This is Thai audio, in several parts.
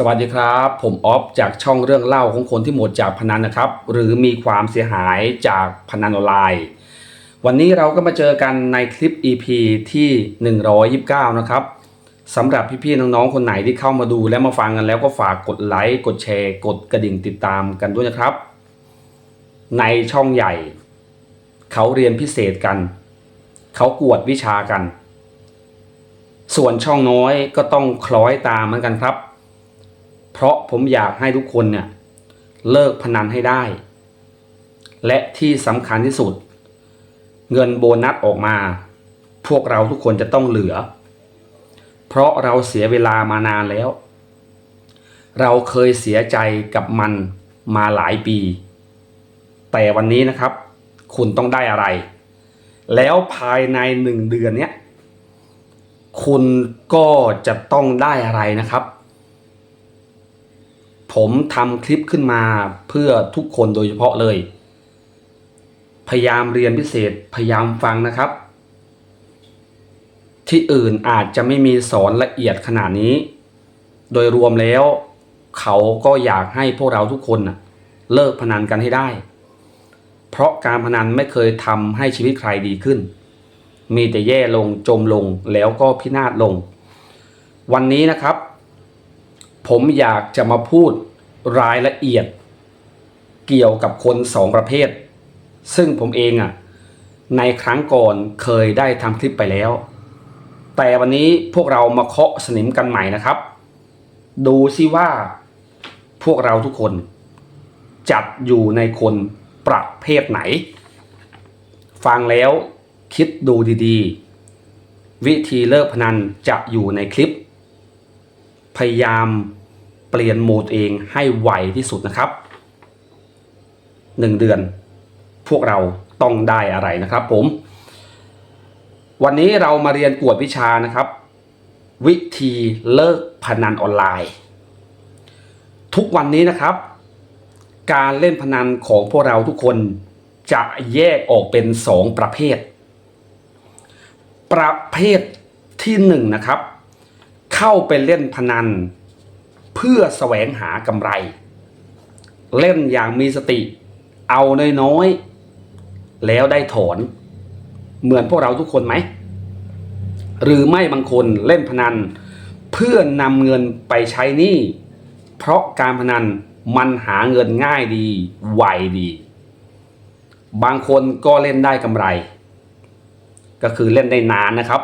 สวัสดีครับ ผมออฟจากช่องเรื่องเล่าของคนที่หมดจากพนันนะครับ หรือมีความเสียหายจากพนันออนไลน์ วันนี้เราก็มาเจอกันในคลิป EP ที่ 129 นะครับสำหรับพี่ๆน้องๆคนไหนที่เข้ามาดูและมาฟังกันแล้วก็ฝากกดไลค์กดแชร์ กดกระดิ่งติดตามกันด้วยนะครับ ในช่องใหญ่ เขาเรียนพิเศษกัน เขากวดวิชากัน ส่วนช่องน้อยก็ต้องคล้อยตามเหมือนกันครับ เพราะผมอยากให้ทุกคนเนี่ยเลิกพนันให้ได้ และที่สำคัญที่สุด เงินโบนัสออกมา พวกเราทุกคนจะต้องเหลือ เพราะเราเสียเวลามานานแล้ว เราเคยเสียใจกับมันมาหลายปี แต่วันนี้นะครับ คุณต้องได้อะไร แล้วภายในหนึ่งเดือนเนี้ยคุณก็จะต้องได้อะไรนะครับ ผมทำคลิปขึ้นมาเพื่อทุกคนโดยเฉพาะเลย พยายามเรียนพิเศษพยายามฟังนะครับ ที่อื่นอาจจะไม่มีสอนละเอียดขนาดนี้ โดยรวมแล้ว เขาก็อยากให้พวกเราทุกคนน่ะเลิกพนันกันให้ได้ เพราะการพนันไม่เคยทำให้ชีวิตใครดีขึ้น มีแต่แย่ลงจมลงแล้วก็พินาศลง วันนี้นะครับผมอยากจะมาพูด รายละเอียด เกี่ยวกับคนสองประเภท ซึ่งผมเองอะในครั้งก่อนเคยได้ทำคลิปไปแล้ว แต่วันนี้พวกเรามาเคาะสนิมกันใหม่นะครับ ดูซิว่าพวกเราทุกคน จัดอยู่ในคนประเภทไหน ฟังแล้วคิดดูดีๆ วิธีเลิกพนันจะอยู่ในคลิป พยายาม เปลี่ยนโหมดเองให้ไวที่สุดนะครับหนึ่งเดือน พวกเราต้องได้อะไรนะครับผม วันนี้เรามาเรียนกวดวิชานะครับ วิธีเลิกพนันออนไลน์ ทุกวันนี้นะครับ การเล่นพนันของพวกเราทุกคนจะแยกออกเป็นสองประเภท ประเภทที่หนึ่งนะครับ เข้าไปเล่นพนัน เพื่อแสวงหากำไร เล่นอย่างมีสติ เอาน้อยๆแล้วได้ถอน เหมือนพวกเราทุกคนไหม หรือไม่บางคนเล่นพนัน เพื่อนำเงินไปใช้หนี้เพราะการพนันมันหาเงินง่ายดีไวดี บางคนก็เล่นได้กำไร ก็คือเล่นได้นานนะครับ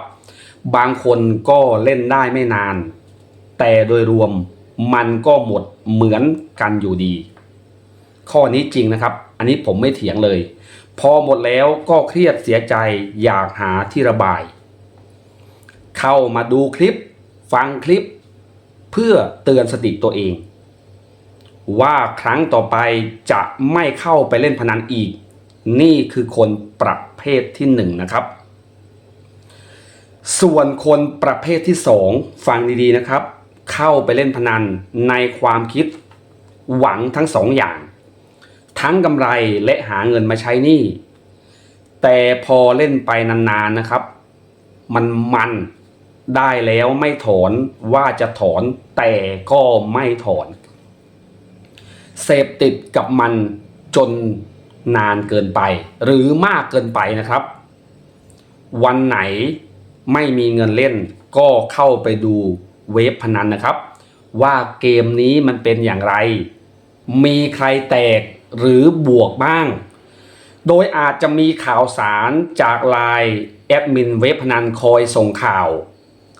บางคนก็เล่นได้ไม่นาน แต่โดยรวม มันก็หมดเหมือนกันอยู่ดี ข้อนี้จริงนะครับ อันนี้ผมไม่เถียงเลย พอหมดแล้วก็เครียดเสียใจอยากหาที่ระบาย เข้ามาดูคลิป ฟังคลิป เพื่อเตือนสติตัวเอง ว่าครั้งต่อไปจะไม่เข้าไปเล่นพนันอีก นี่คือคนประเภทที่หนึ่งนะครับส่วนคนประเภทที่สองฟังดีๆนะครับ เข้าไปเล่นพนันในความคิดหวังทั้งสองอย่าง ทั้งกำไรและหาเงินมาใช้หนี้แต่พอเล่นไปนานๆนะครับ มันมันได้แล้วไม่ถอนว่าจะถอนแต่ก็ไม่ถอน เสพติดกับมันจนนานเกินไป หรือมากเกินไปนะครับ วันไหนไม่มีเงินเล่นก็เข้าไปดู เว็บพนันนะครับ ว่าเกมนี้มันเป็นอย่างไร มีใครแตกหรือบวกบ้าง โดยอาจจะมีข่าวสารจากไลน์แอดมินเว็บพนันคอยส่งข่าว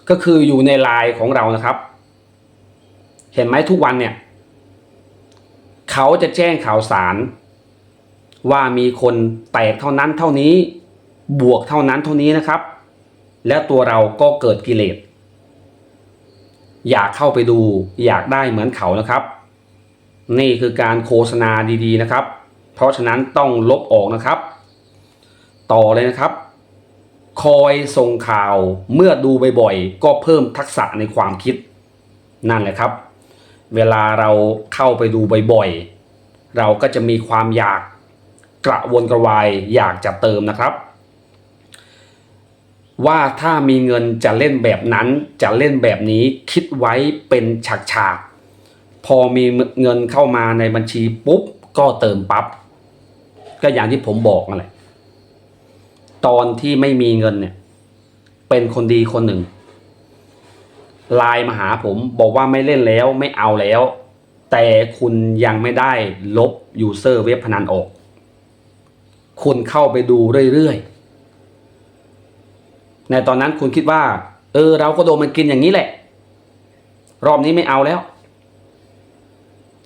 ก็คืออยู่ในไลน์ของเรานะครับ เห็นไหมทุกวันเนี่ย เขาจะแจ้งข่าวสาร ว่ามีคนแตกเท่านั้นเท่านี้บวกเท่านั้นเท่านี้นะครับ แล้วตัวเราก็เกิดกิเลส อยากเข้าไปดู อยากได้เหมือนเขานะครับ นี่คือการโฆษณาดีๆนะครับ เพราะฉะนั้นต้องลบออกนะครับ ต่อเลยนะครับ คอยส่งข่าวเมื่อดูบ่อยๆก็เพิ่มทักษะในความคิด นั่นแหละครับ เวลาเราเข้าไปดูบ่อยๆเราก็จะมีความอยากกระวนกระวายอยากจะเติมนะครับ ว่าถ้ามีเงินจะเล่นแบบนั้นจะเล่นแบบนี้คิดไว้เป็นฉากๆพอมีเงินเข้ามาในบัญชีปุ๊บก็เติมปั๊บก็อย่างที่ผมบอกนั่นแหละตอนที่ไม่มีเงินเนี่ย เป็นคนดีคนหนึ่งไลน์มาหาผมบอกว่าไม่เล่นแล้วไม่เอาแล้ว แต่คุณยังไม่ได้ลบยูเซอร์เว็บพนันออก คุณเข้าไปดูเรื่อยๆ ในตอนนั้นคุณคิดว่า เออ เราก็โดนมันกินอย่างนี้แหละ รอบนี้ไม่เอาแล้ว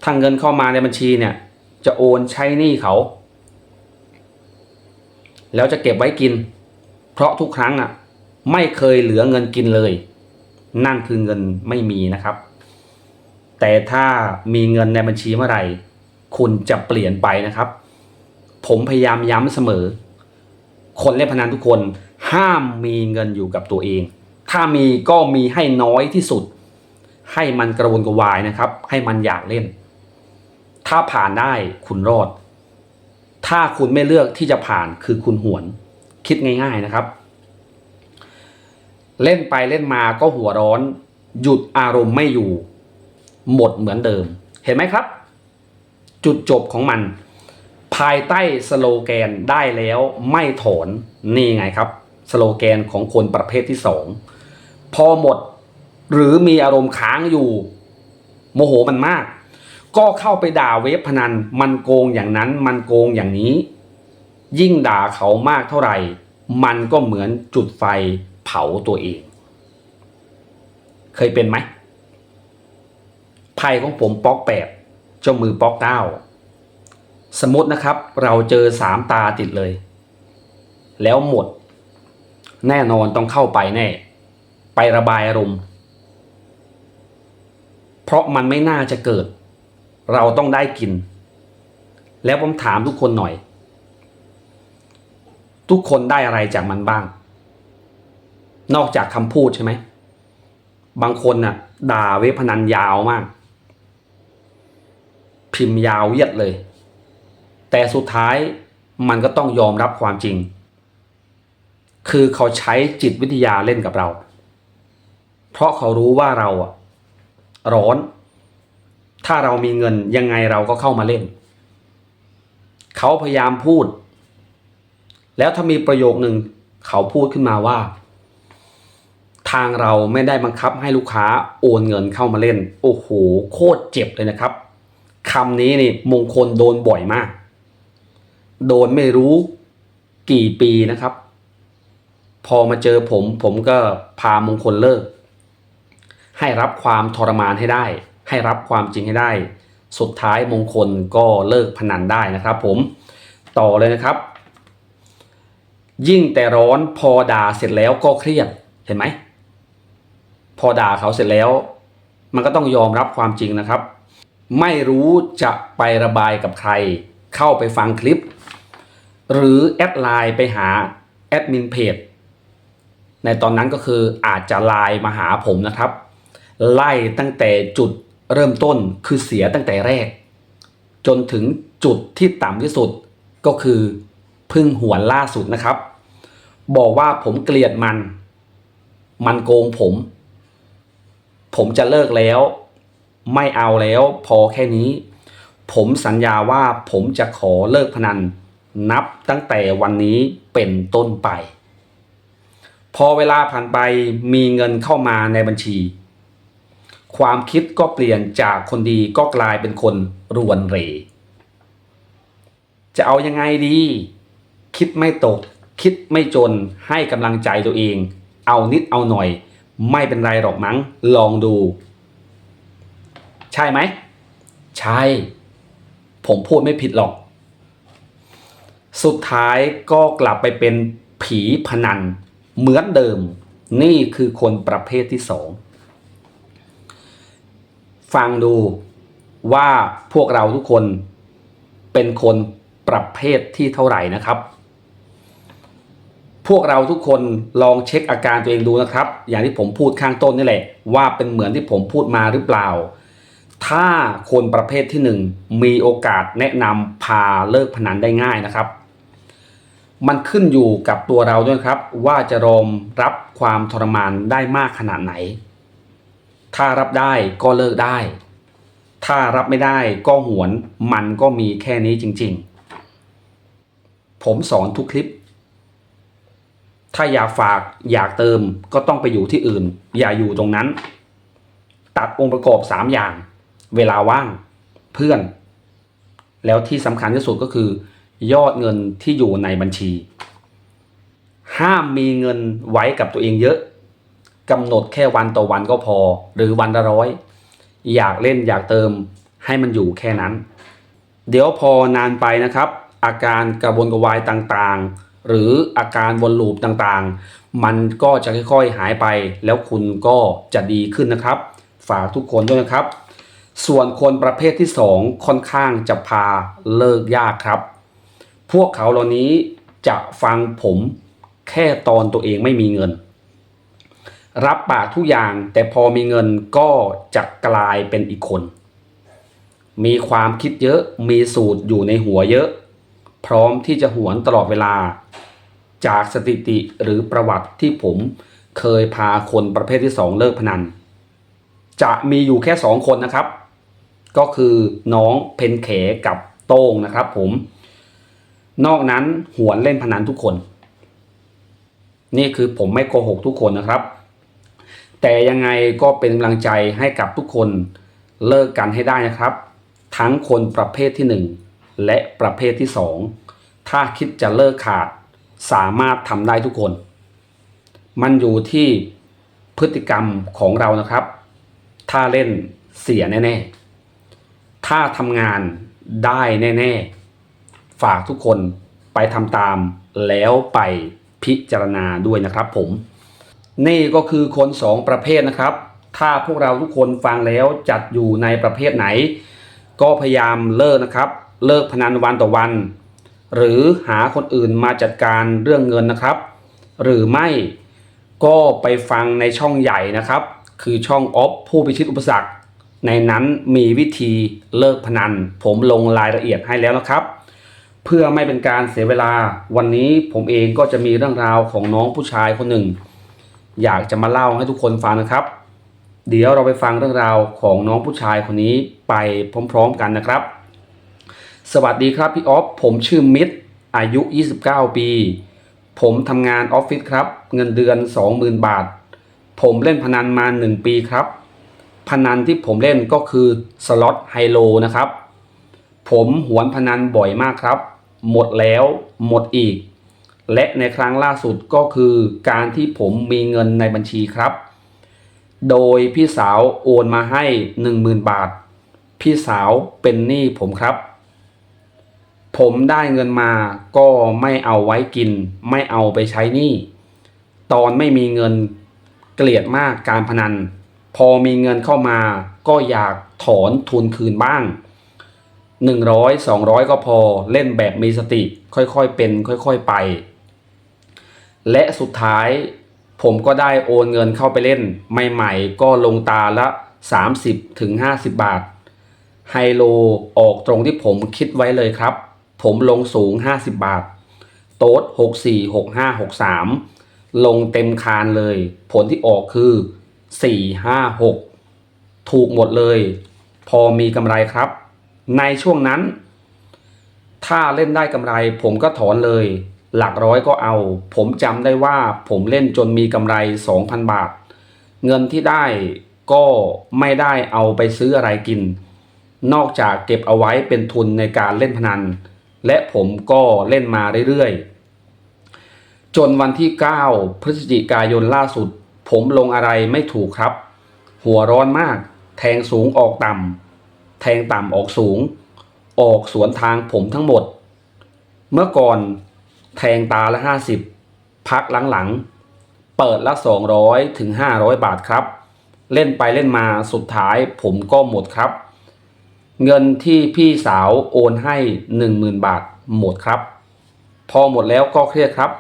ทางเงินเข้ามาในบัญชีเนี่ย จะโอนใช้หนี้เขา แล้วจะเก็บไว้กิน เพราะทุกครั้งอะ ไม่เคยเหลือเงินกินเลย นั่นคือเงินไม่มีนะครับ แต่ถ้ามีเงินในบัญชีเมื่อไหร่ คุณจะเปลี่ยนไปนะครับ ผมพยายามย้ำเสมอ คนเล่นพนันทุกคน ห้ามมีเงินอยู่กับตัวเอง ถ้ามีก็มีให้น้อยที่สุด ให้มันกระวนกระวายนะครับ ให้มันอยากเล่น ถ้าผ่านได้คุณรอด ถ้าคุณไม่เลือกที่จะผ่านคือคุณหวน คิดง่าย ๆนะครับ เล่นไปเล่นมาก็หัวร้อน หยุดอารมณ์ไม่อยู่ หมดเหมือนเดิม เห็นไหมครับ จุดจบของมันภายใต้สโลแกนได้แล้วไม่ถอนนี่ไงครับ สโลแกนของคนประเภทที่สองพอหมดหรือมีอารมณ์ค้างอยู่ โมโหมันมาก ก็เข้าไปด่าเว็บพนัน มันโกงอย่างนั้นมันโกงอย่างนี้ ยิ่งด่าเขามากเท่าไหร่ มันก็เหมือนจุดไฟเผาตัวเอง เคยเป็นไหมไพ่ของผมป๊อกแปดเจ้ามือป๊อกเก้าสมมตินะครับ เราเจอสามตาติดเลย แล้วหมด แน่นอนต้องเข้าไปแน่ ไประบายอารมณ์ เพราะมันไม่น่าจะเกิด เราต้องได้กิน แล้วผมถามทุกคนหน่อย ทุกคนได้อะไรจากมันบ้าง นอกจากคำพูดใช่ไหม บางคนน่ะ ด่าเว็บพนันยาวมาก พิมพ์ยาวเยียดเลย แต่สุดท้ายมันก็ต้องยอมรับความจริง คือเขาใช้จิตวิทยาเล่นกับเรา เพราะเขารู้ว่าเราอะร้อน ถ้าเรามีเงินยังไงเราก็เข้ามาเล่น เขาพยายามพูด แล้วถ้ามีประโยคหนึ่งเขาพูดขึ้นมาว่า ทางเราไม่ได้บังคับให้ลูกค้าโอนเงินเข้ามาเล่น โอ้โหโคตรเจ็บเลยนะครับคำนี้นี่มงคลโดนบ่อยมาก โดนไม่รู้กี่ปีนะครับ พอมาเจอผม ผมก็พามงคลเลิก ให้รับความทรมานให้ได้ ให้รับความจริงให้ได้ สุดท้ายมงคลก็เลิกพนันได้นะครับ ผมต่อเลยนะครับ ยิ่งแต่ร้อนพอด่าเสร็จแล้วก็เครียดเห็นไหมพอด่าเขาเสร็จแล้ว มันก็ต้องยอมรับความจริงนะครับ ไม่รู้จะไประบายกับใคร เข้าไปฟังคลิป หรือแอดไลน์ไปหาแอดมินเพจ ในตอนนั้นก็คืออาจจะไลน์มาหาผมนะครับ ไล่ตั้งแต่จุดเริ่มต้นคือเสียตั้งแต่แรก จนถึงจุดที่ต่ำที่สุดก็คือพึ่งหวนล่าสุดนะครับ บอกว่าผมเกลียดมัน มันโกงผม ผมจะเลิกแล้ว ไม่เอาแล้วพอแค่นี้ ผมสัญญาว่าผมจะขอเลิกพนัน นับตั้งแต่วันนี้เป็นต้นไป พอเวลาผ่านไปมีเงินเข้ามาในบัญชี ความคิดก็เปลี่ยนจากคนดีก็กลายเป็นคนรวนเร จะเอายังไงดี คิดไม่ตก คิดไม่จนให้กำลังใจตัวเอง เอานิดเอาหน่อย ไม่เป็นไรหรอกมั้ง ลองดู ใช่ไหม ใช่ ผมพูดไม่ผิดหรอก สุดท้ายก็กลับไปเป็นผีพนัน เหมือนเดิม นี่คือคนประเภทที่สองฟังดูว่าพวกเราทุกคนเป็นคนประเภทที่เท่าไหร่นะครับ พวกเราทุกคนลองเช็คอาการตัวเองดูนะครับ อย่างที่ผมพูดข้างต้นนี่แหละ ว่าเป็นเหมือนที่ผมพูดมาหรือเปล่า ถ้าคนประเภทที่หนึ่งมีโอกาสแนะนำพาเลิกพนันได้ง่ายนะครับ มันขึ้นอยู่กับตัวเราด้วยครับ ว่าจะรอมรับความทรมานได้มากขนาดไหน ถ้ารับได้ก็เลิกได้ ถ้ารับไม่ได้ก็หวน มันก็มีแค่นี้จริง ๆ ผมสอนทุกคลิป ถ้าอยากฝากอยากเติมก็ต้องไปอยู่ที่อื่น อย่าอยู่ตรงนั้น ตัดองค์ประกอบ 3 อย่าง เวลาว่าง เพื่อน แล้วที่สำคัญที่สุดก็คือ ยอดเงินที่อยู่ในบัญชี ห้ามมีเงินไว้กับตัวเองเยอะกำหนดแค่วันต่อวันก็พอ หรือวันละร้อย อยากเล่นอยากเติมให้มันอยู่แค่นั้น เดี๋ยวพอนานไปนะครับ อาการกระวนกระวายต่างๆ หรืออาการวนลูปต่างๆ มันก็จะค่อยๆหายไป แล้วคุณก็จะดีขึ้นนะครับ ฝากทุกคนด้วยนะครับ ส่วนคนประเภทที่ 2 ค่อนข้างจะพาเลิกยากครับ พวกเขาเหล่านี้จะฟังผมแค่ตอนตัวเองไม่มีเงิน รับปากทุกอย่างแต่พอมีเงินก็จะกลายเป็นอีกคน มีความคิดเยอะมีสูตรอยู่ในหัวเยอะ พร้อมที่จะหวนตลอดเวลา จากสถิติหรือประวัติที่ผมเคยพาคนประเภทที่สองเลิกพนัน จะมีอยู่แค่สองคนนะครับ ก็คือน้องเพนเขกับโต้งนะครับผม นอกนั้นหวนเล่นพนันทุกคน นี่คือผมไม่โกหกทุกคนนะครับ แต่ยังไงก็เป็นกำลังใจให้กับทุกคนเลิกกันให้ได้นะครับ ทั้งคนประเภทที่ 1 และประเภทที่ 2 ถ้าคิดจะเลิกขาดสามารถทำได้ทุกคน มันอยู่ที่พฤติกรรมของเรานะครับ ถ้าเล่นเสียแน่ ๆ ถ้าทำงานได้แน่ ๆ ฝากทุกคนไปทำตามแล้วไปพิจารณาด้วยนะครับผม นี่ก็คือคนสองประเภทนะครับ ถ้าพวกเราทุกคนฟังแล้วจัดอยู่ในประเภทไหน ก็พยายามเลิกนะครับ เลิกพนันวันต่อวัน หรือหาคนอื่นมาจัดการเรื่องเงินนะครับ หรือไม่ก็ไปฟังในช่องใหญ่นะครับ คือช่องออฟผู้พิชิตอุปสรรค ในนั้นมีวิธีเลิกพนัน ผมลงรายละเอียดให้แล้วนะครับ เพื่อไม่เป็นการเสียเวลา วันนี้ผมเองก็จะมีเรื่องราวของน้องผู้ชายคนหนึ่ง อยากจะมาเล่าให้ทุกคนฟังนะครับ เดี๋ยวเราไปฟังเรื่องราวของน้องผู้ชายคนนี้ไปพร้อมๆกันนะครับ สวัสดีครับพี่ออฟผมชื่อมิตรอายุ 29 ปี ผมทำงานออฟฟิศครับ เงินเดือน 20,000 บาท ผมเล่นพนันมา 1 ปีครับ พนันที่ผมเล่นก็คือสล็อตไฮโลนะครับ ผมหวนพนันบ่อยมากครับ หมดแล้วหมดอีก และในครั้งล่าสุดก็คือการที่ผมมีเงินในบัญชีครับ โดยพี่สาวโอนมาให้ 10,000 บาท พี่สาวเป็นหนี้ผมครับ ผมได้เงินมาก็ไม่เอาไว้กิน ไม่เอาไปใช้หนี้ ตอนไม่มีเงินเกลียดมากการพนัน พอมีเงินเข้ามาก็อยากถอนทุนคืนบ้าง 100 200 ก็พอเล่นแบบมีสติ ค่อยๆเป็น ค่อยๆไป และสุดท้ายผมก็ได้โอนเงินเข้าไปเล่น ใหม่ๆ ก็ลงตาละ 30ถึง50 บาท ไฮโลออกตรงที่ผมคิดไว้เลยครับ ผมลงสูง 50 บาท โต๊ด64 65 63 ลงเต็มคานเลย ผลที่ออกคือ 4 5 6 ถูกหมดเลย พอมีกำไรครับ ในช่วงนั้น ถ้าเล่นได้กำไร ผมก็ถอนเลย หลักร้อยก็เอา ผมจำได้ว่าผมเล่นจนมีกำไร 2,000 บาท เงินที่ได้ก็ไม่ได้เอาไปซื้ออะไรกิน นอกจากเก็บเอาไว้เป็นทุนในการเล่นพนัน และผมก็เล่นมาเรื่อยๆ จนวันที่ 9 พฤศจิกายนล่าสุด ผมลงอะไรไม่ถูกครับ หัวร้อนมาก แทงสูงออกต่ำ แทงต่ำออกสูง ออกสวนทางผมทั้งหมด เมื่อก่อนแทงตาละ 50 พักหลังๆ เปิดละ 200 ถึง 500 บาทครับ เล่นไปเล่นมาสุดท้ายผมก็หมดครับ เงินที่พี่สาวโอนให้ 10,000 บาทหมดครับ พอหมดแล้วก็เครียดครับ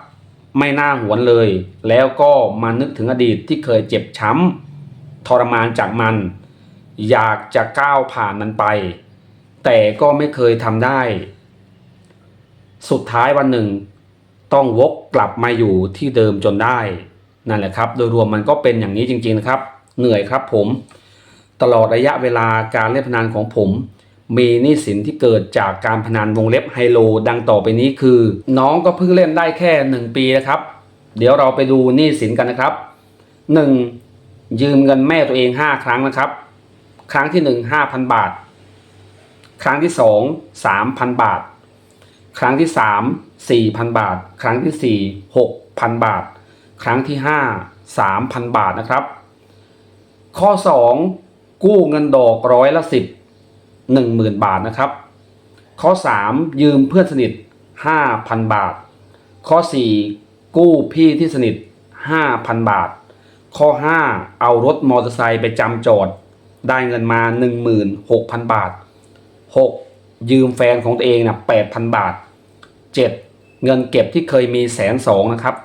ไม่น่าหวนเลย แล้วก็มานึกถึงอดีตที่เคยเจ็บช้ำทรมานจากมัน อยากจะก้าวผ่านมันไป แต่ก็ไม่เคยทำได้ สุดท้ายวันหนึ่ง ต้องวกกลับมาอยู่ที่เดิมจนได้ นั่นแหละครับ โดยรวมมันก็เป็นอย่างนี้จริงๆนะครับ เหนื่อยครับผม ตลอดระยะเวลาการเล่นพนันของผม มีหนี้สินที่เกิดจากการพนันวงเล็บไฮโล ดังต่อไปนี้คือ น้องก็เพิ่งเล่นได้แค่ 1 ปีนะครับ เดี๋ยวเราไปดูหนี้สินกันนะครับ 1. ยืมเงินแม่ตัวเอง 5 ครั้งนะครับ ครั้งที่1 5,000บาท ครั้งที่2 3,000บาท ครั้งที่3 4,000บาท ครั้งที่4 6,000บาท ครั้งที่5 3,000บาทนะครับ ข้อ2กู้เงินดอกร้อยละ10 10,000บาทนะครับ ข้อ3ยืมเพื่อนสนิท5,000บาท ข้อ4กู้พี่ที่สนิท5,000บาท ข้อ5เอารถมอเตอร์ไซค์ไปจำจอด ได้เงินมา 16,000 บาท 6. ยืมแฟนของตัวเองนะ8,000 บาท 7. เงินเก็บที่เคยมีแสนสองนะครับ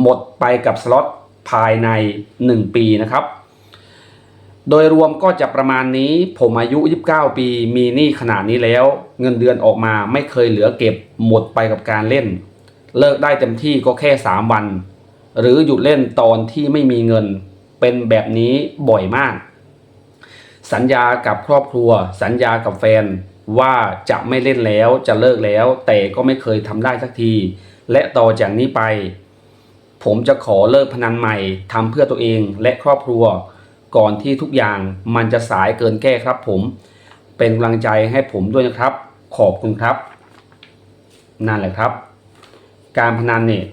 หมดไปกับสล็อตภายใน 1 ปีนะครับ โดยรวมก็จะประมาณนี้ผมอายุ 29 ปี มีหนี้ขนาดนี้แล้ว เงินเดือนออกมาไม่เคยเหลือเก็บหมดไปกับการเล่น เลิกได้เต็มที่ก็แค่ 3 วัน หรือหยุดเล่นตอนที่ไม่มีเงินเป็นแบบนี้บ่อยมาก สัญญากับครอบครัว สัญญากับแฟนว่าจะไม่เล่นแล้วจะเลิกแล้ว แต่ก็ไม่เคยทำได้สักที และต่อจากนี้ไป ผมจะขอเลิกพนันใหม่ทำเพื่อตัวเองและครอบครัว ก่อนที่ทุกอย่างมันจะสายเกินแก้ครับ ผม เป็นกำลังใจให้ผมด้วยนะครับ ขอบคุณครับ นั่นแหละครับ การพนันเนี่ย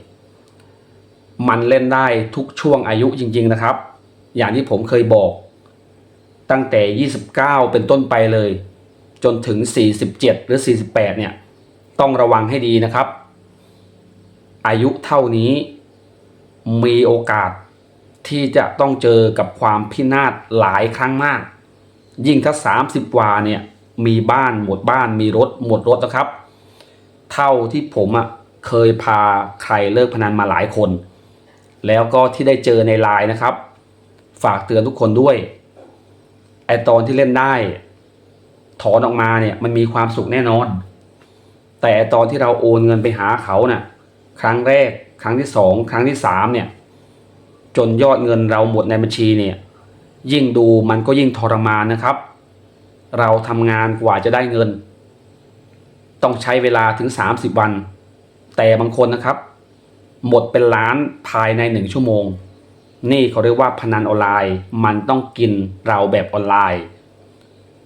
มันเล่นได้ทุกช่วงอายุจริง ๆนะครับ อย่างที่ผมเคยบอก ตั้งแต่ 29 เป็นต้นไปเลย จนถึง 47 หรือ 48 เนี่ย ต้องระวังให้ดีนะครับ อายุเท่านี้มีโอกาสที่จะต้องเจอกับความพินาศหลายครั้งมาก ยิ่งถ้า 30 กว่าเนี่ยมีบ้านหมดบ้านมีรถหมดรถนะครับ เท่าที่ผมอะเคยพาใครเลิกพนันมาหลายคน แล้วก็ที่ได้เจอในไลน์นะครับ ฝากเตือนทุกคนด้วย ไอตอนที่เล่นได้ ถอนออกมาเนี่ย มันมีความสุขแน่นอน แต่ตอนที่เราโอนเงินไปหาเขาน่ะ ครั้งแรก ครั้งที่สองครั้งที่สามเนี่ย จนยอดเงินเราหมดในบัญชีเนี่ย ยิ่งดูมันก็ยิ่งทรมานนะครับ เราทำงานกว่าจะได้เงิน ต้องใช้เวลาถึง 30 วัน แต่บางคนนะครับ หมดเป็นล้านภายในหนึ่งชั่วโมง นี่เขาเรียกว่าพนันออนไลน์ มันต้องกินเราแบบออนไลน์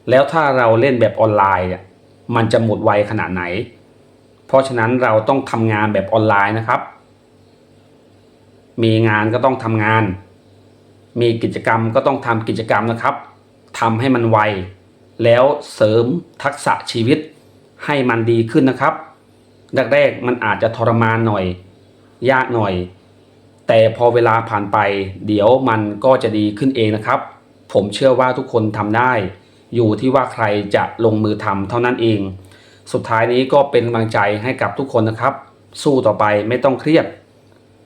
แล้วถ้าเราเล่นแบบออนไลน์มันจะหมดไวขนาดไหน เพราะฉะนั้นเราต้องทำงานแบบออนไลน์นะครับ มีงานก็ต้องทำงาน มีกิจกรรมก็ต้องทำกิจกรรมนะครับทำให้มันไว แล้วเสริมทักษะชีวิตให้มันดีขึ้นนะครับแรกๆมันอาจจะทรมานหน่อย ยากหน่อย แต่พอเวลาผ่านไป เดี๋ยวมันก็จะดีขึ้นเองนะครับ ผมเชื่อว่าทุกคนทำได้ อยู่ที่ว่าใครจะลงมือทำเท่านั้นเอง สุดท้ายนี้ก็เป็นกำลังใจให้กับทุกคนนะครับ สู้ต่อไปไม่ต้องเครียด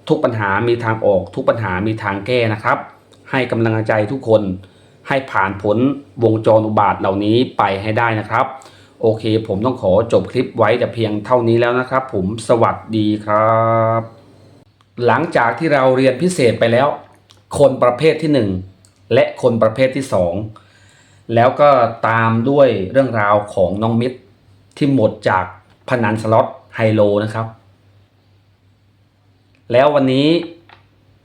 ทุกปัญหามีทางออก ทุกปัญหามีทางแก้นะครับ ให้กำลังใจทุกคน ให้ผ่านพ้นวงจรอุบาทเหล่านี้ไปให้ได้นะครับ โอเค ผมต้องขอจบคลิปไว้แต่เพียงเท่านี้แล้วนะครับ ผมสวัสดีครับ หลังจากที่เราเรียนพิเศษไปแล้ว คนประเภทที่หนึ่งและคนประเภทที่สองแล้วก็ตามด้วยเรื่องราวของน้องมิตรที่หมดจากพนันสล็อตไฮโลนะครับ แล้ววันนี้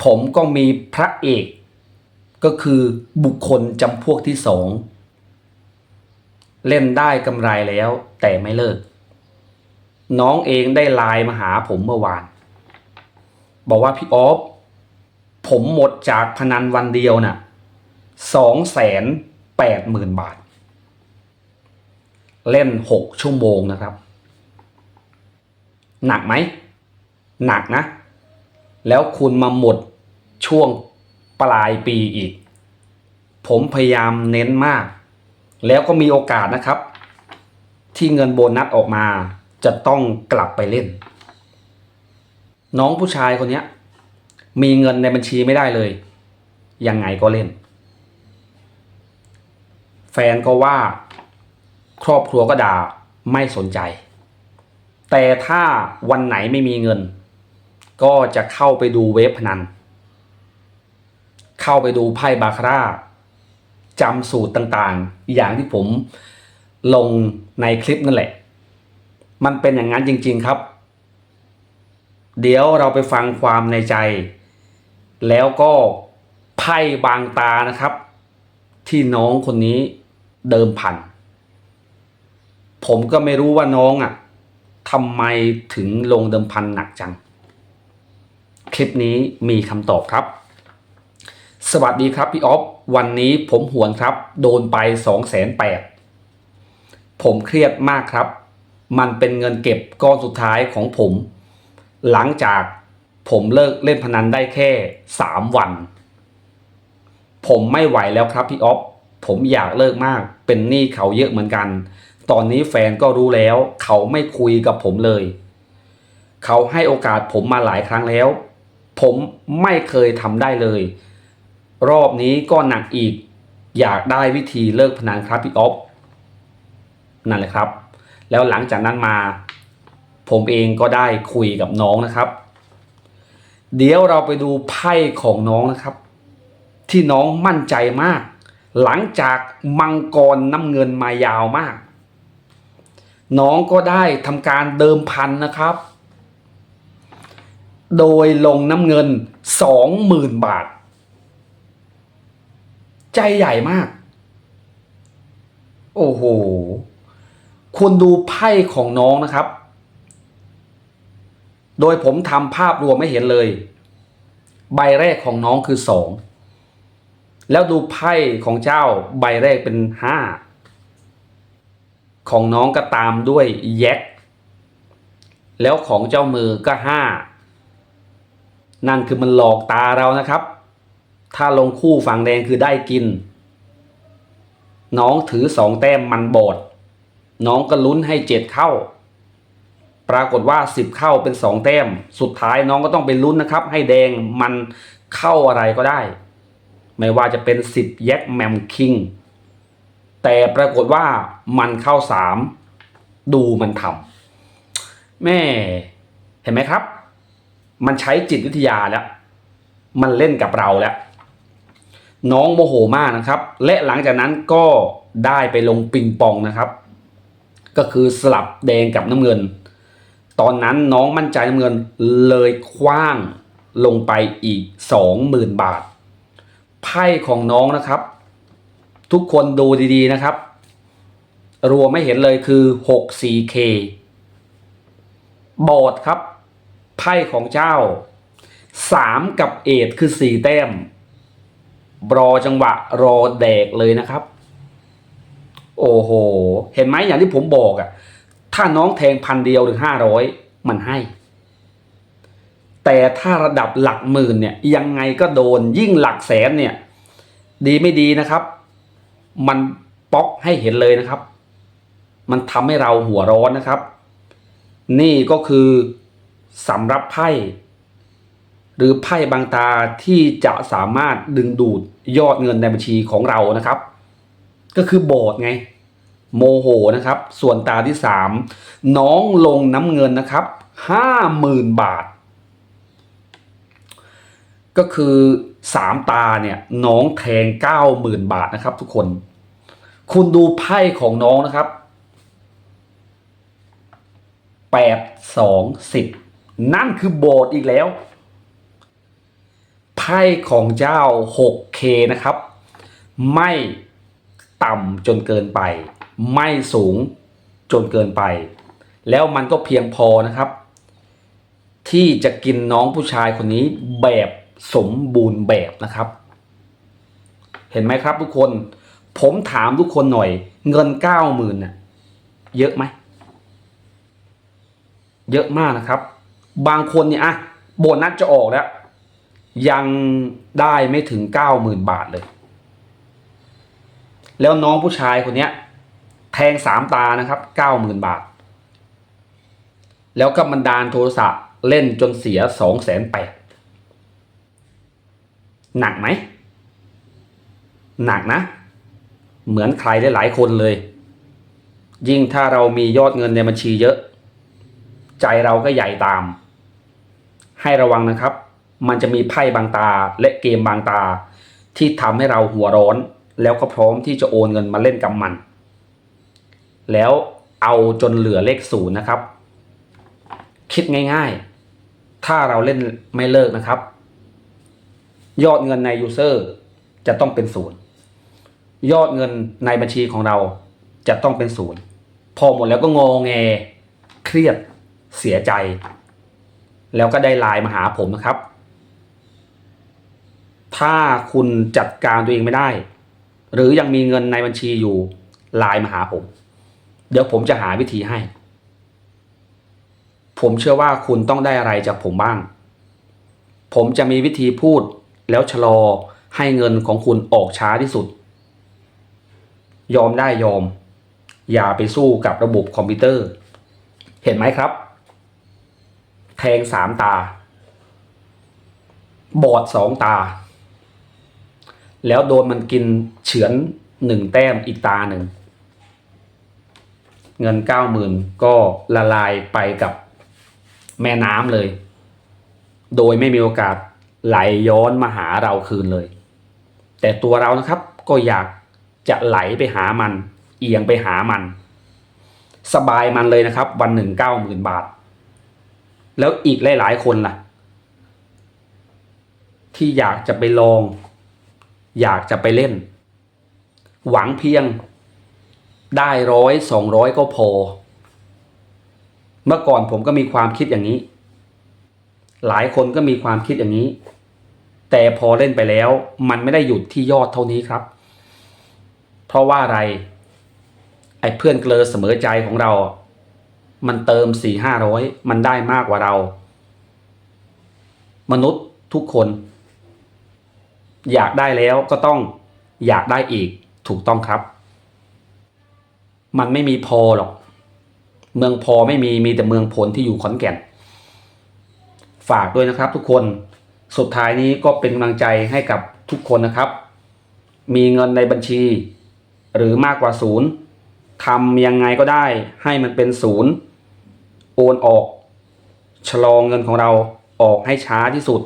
ผมก็มีพระเอกก็คือบุคคลจำพวกที่สองเล่นได้กำไรแล้วแต่ไม่เลิก น้องเองได้ไลน์มาหาผมเมื่อวาน บอกว่าพี่ออฟผมหมดจากพนันวันเดียวน่ะสองแสนแปดหมื่นบาท เล่นหกชั่วโมงนะครับ หนักไหม หนักนะ แล้วคุณมาหมดช่วงปลายปีอีก ผมพยายามเน้นมาก แล้วก็มีโอกาสนะครับ ที่เงินโบนัสออกมาจะต้องกลับไปเล่น น้องผู้ชายคนเนี้ยมีเงินในบัญชีไม่ได้เลย ยังไงก็เล่น แฟนก็ว่า ครอบครัวก็ด่าไม่สนใจ แต่ถ้าวันไหนไม่มีเงิน ก็จะเข้าไปดูเว็บพนัน เข้าไปดูไพ่บาคาร่าจำสูตรต่างๆ อย่างที่ผมลงในคลิปนั่นแหละ มันเป็นอย่างนั้นจริง ๆครับ เดี๋ยวเราไปฟังความในใจ แล้วก็ไพ่บางตานะครับ ที่น้องคนนี้เดิมพัน ผมก็ไม่รู้ว่าน้องอะทำไมถึงลงเดิมพันหนักจัง คลิปนี้มีคำตอบครับ สวัสดีครับพี่ออฟวันนี้ผมหวนครับ โดนไปสองแสนแปดผมเครียดมากครับ มันเป็นเงินเก็บก้อนสุดท้ายของผม หลังจากผมเลิกเล่นพนันได้แค่สามวัน ผมไม่ไหวแล้วครับพี่ออฟผมอยากเลิกมากเป็นหนี้เขาเยอะเหมือนกัน ตอนนี้แฟนก็รู้แล้ว เขาไม่คุยกับผมเลย เขาให้โอกาสผมมาหลายครั้งแล้ว ผมไม่เคยทำได้เลย รอบนี้ก็หนักอีก อยากได้วิธีเลิกพนันครับพี่ออฟนั่นแหละครับ แล้วหลังจากนั้นมา ผมเองก็ได้คุยกับน้องนะครับ เดี๋ยวเราไปดูไพ่ของน้องนะครับ ที่น้องมั่นใจมาก หลังจากมังกรน้ำเงินมายาวมาก น้องก็ได้ทำการเดิมพันนะครับ โดยลงน้ำเงินสองหมื่นบาท ใจใหญ่มาก โอ้โหคุณดูไพ่ของน้องนะครับ โดยผมทำภาพรวมไม่เห็นเลย ใบแรกของน้องคือสองแล้วดูไพ่ของเจ้าใบแรกเป็นห้าของน้องก็ตามด้วยแยกแล้วของเจ้ามือก็ห้านั่นคือมันหลอกตาเรานะครับ ถ้าลงคู่ฝั่งแดงคือได้กิน น้องถือสองแต้มมันบอด น้องก็ลุ้นให้เจ็ดเข้า ปรากฏว่าสิบเข้าเป็นสองแต้ม สุดท้ายน้องก็ต้องไปลุ้นนะครับ ให้แดงมันเข้าอะไรก็ได้ ไม่ว่าจะเป็นสิบแยกแมมคิง แต่ปรากฏว่ามันเข้าสามดูมันทำแม่เห็นไหมครับ มันใช้จิตวิทยาแล้ว มันเล่นกับเราแล้ว น้องโมโหมากนะครับ และหลังจากนั้นก็ได้ไปลงปิงปองนะครับ ก็คือสลับแดงกับน้ำเงิน ตอนนั้นน้องมั่นใจน้ำเงินเลยคว้างลงไปอีกสองหมื่นบาท ไพ่ของน้องนะครับ ทุกคนดูดีๆนะครับ รวมไม่เห็นเลยคือ 64K บอร์ดครับ ไพ่ของเจ้า 3 กับเอทคือ 4 แต้ม รอจังหวะรอแดกเลยนะครับ โอ้โห เห็นไหมอย่างที่ผมบอกอะ ถ้าน้องแทงพันเดียวหรือห้าร้อยมันให้ แต่ถ้าระดับหลักหมื่นเนี่ยยังไงก็โดนยิ่งหลักแสนเนี่ยดีไม่ดีนะครับ มันป๊อกให้เห็นเลยนะครับ มันทำให้เราหัวร้อนนะครับ นี่ก็คือสำรับไพ่หรือไพ่บางตาที่จะสามารถดึงดูดยอดเงินในบัญชีของเรานะครับ ก็คือโบสถ์ไง โมโหนะครับ ส่วนตาที่สามน้องลงน้ำเงินนะครับห้าหมื่นบาท ก็คือสามตาเนี่ยน้องแทงเก้าหมื่นบาทนะครับ ทุกคน คุณดูไพ่ของน้องนะครับแปดสองสิบนั่นคือโบสถ์อีกแล้ว ไพ่ของเจ้า 6K นะครับ ไม่ต่ำจนเกินไป ไม่สูงจนเกินไป แล้วมันก็เพียงพอนะครับ ที่จะกินน้องผู้ชายคนนี้แบบสมบูรณ์แบบนะครับ เห็นไหมครับทุกคน ผมถามทุกคนหน่อย เงินเก้าหมื่นน่ะเยอะไหม เยอะมากนะครับ บางคนเนี่ยอะโบนัสจะออกแล้ว ยังได้ไม่ถึงเก้าหมื่นบาทเลย แล้วน้องผู้ชายคนเนี้ย แทงสามตานะครับเก้าหมื่นบาท แล้วก็บันดาลโทรศัพท์เล่นจนเสียสองแสนแปดหนักไหม หนักนะ เหมือนใครหลายๆคนเลย ยิ่งถ้าเรามียอดเงินในบัญชีเยอะ ใจเราก็ใหญ่ตาม ให้ระวังนะครับ มันจะมีไพ่บางตาและเกมบางตา ที่ทำให้เราหัวร้อน แล้วก็พร้อมที่จะโอนเงินมาเล่นกับมัน แล้วเอาจนเหลือเลขศูนย์นะครับ คิดง่ายๆ ถ้าเราเล่นไม่เลิกนะครับ ยอดเงินในยูเซอร์จะต้องเป็นศูนย์ยอดเงินในบัญชีของเราจะต้องเป็นศูนย์พอหมดแล้วก็งอแงเครียดเสียใจ แล้วก็ได้ไลน์มาหาผมนะครับ ถ้าคุณจัดการตัวเองไม่ได้ หรือยังมีเงินในบัญชีอยู่ไลน์มาหาผม เดี๋ยวผมจะหาวิธีให้ ผมเชื่อว่าคุณต้องได้อะไรจากผมบ้าง ผมจะมีวิธีพูดแล้วชะลอให้เงินของคุณออกช้าที่สุด ยอมได้ยอม อย่าไปสู้กับระบบคอมพิวเตอร์ เห็นไหมครับ แทงสามตา บอดสองตา แล้วโดนมันกินเฉือนหนึ่งแต้มอีกตาหนึ่ง เงินเก้าหมื่นก็ละลายไปกับแม่น้ำเลย โดยไม่มีโอกาสไหลย้อนมาหาเราคืนเลย แต่ตัวเรานะครับก็อยากจะไหลไปหามัน เอียงไปหามัน สบายมันเลยนะครับ วันหนึ่งเก้าหมื่นบาท แล้วอีกหลายๆคนล่ะ ที่อยากจะไปลอง อยากจะไปเล่น หวังเพียง ได้ร้อยสองร้อยก็พอ เมื่อก่อนผมก็มีความคิดอย่างนี้ หลายคนก็มีความคิดอย่างนี้ แต่พอเล่นไปแล้ว มันไม่ได้หยุดที่ยอดเท่านี้ครับ เพราะว่าอะไร ไอ้เพื่อนเกลอเสมอใจของเรา มันเติมสี่ห้าร้อยมันได้มากกว่าเรา มนุษย์ทุกคน อยากได้แล้วก็ต้องอยากได้อีกถูกต้องครับ มันไม่มีพอหรอก เมืองพอไม่มีมีแต่เมืองผลที่อยู่ขอนแก่น ฝากด้วยนะครับทุกคนสุดท้ายนี้ก็เป็นกำลังใจให้กับทุกคนนะครับ มีเงินในบัญชี หรือมากกว่าศูนย์ทำยังไงก็ได้ให้มันเป็นศูนย์โอนออกชะลอเงินของเราออกให้ช้าที่สุด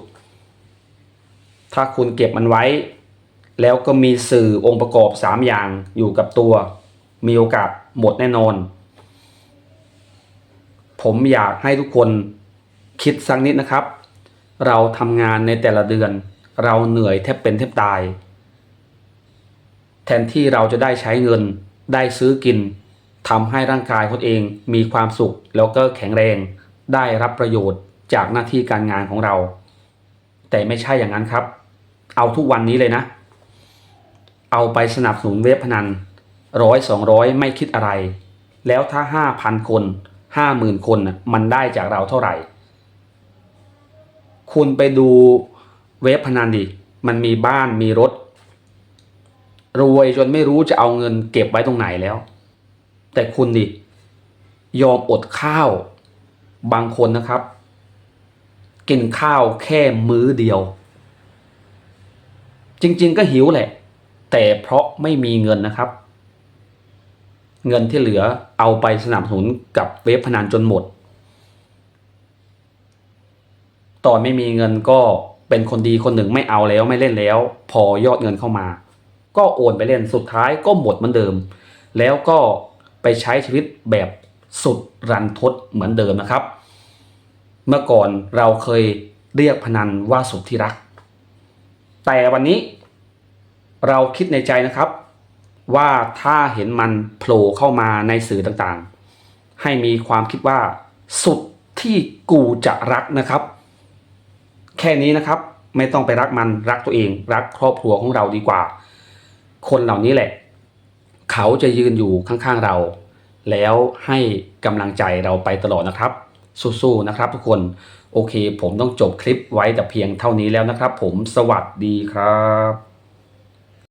ถ้าคุณเก็บมันไว้ แล้วก็มีสื่อองค์ประกอบ 3 อย่างอยู่กับตัว มีโอกาสหมดแน่นอน ผมอยากให้ทุกคนคิดสักนิดนะครับ เราทำงานในแต่ละเดือน เราเหนื่อยแทบเป็นแทบตาย แทนที่เราจะได้ใช้เงินได้ซื้อกินทำให้ร่างกายคนเองมีความสุขแล้วก็แข็งแรง ได้รับประโยชน์จากหน้าที่การงานของเรา แต่ไม่ใช่อย่างนั้นครับ เอาทุกวันนี้เลยนะ เอาไปสนับสนุนเว็บพนัน ร้อยสองร้อยไม่คิดอะไร แล้วถ้าห้าพันคนห้าหมื่นคนมันได้จากเราเท่าไหร่ คุณไปดูเว็บพนันดิมันมีบ้านมีรถ รวยจนไม่รู้จะเอาเงินเก็บไว้ตรงไหนแล้ว แต่คุณดิยอมอดข้าวบางคนนะครับ กินข้าวแค่มื้อเดียว จริงๆก็หิวแหละ แต่เพราะไม่มีเงินนะครับ เงินที่เหลือเอาไปสนับสนุนกับเว็บพนันจนหมด ตอนไม่มีเงินก็เป็นคนดีคนหนึ่งไม่เอาแล้วไม่เล่นแล้ว พอยอดเงินเข้ามา ก็โอนไปเล่นสุดท้ายก็หมดเหมือนเดิม แล้วก็ไปใช้ชีวิตแบบสุดรันทดเหมือนเดิมนะครับ เมื่อก่อนเราเคยเรียกพนันว่าสุดที่รัก แต่วันนี้เราคิดในใจนะครับ ว่าถ้าเห็นมันโผล่เข้ามาในสื่อต่างๆ ให้มีความคิดว่าสุดที่กูจะรักนะครับ แค่นี้นะครับ ไม่ต้องไปรักมันรักตัวเอง รักครอบครัวของเราดีกว่า คนเหล่านี้แหละ เขาจะยืนอยู่ข้างๆเรา แล้วให้กำลังใจเราไปตลอดนะครับ สู้ๆนะครับ ทุกคนโอเค ผมต้องจบคลิปไว้แต่เพียงเท่านี้แล้วนะครับ ผมสวัสดีครับ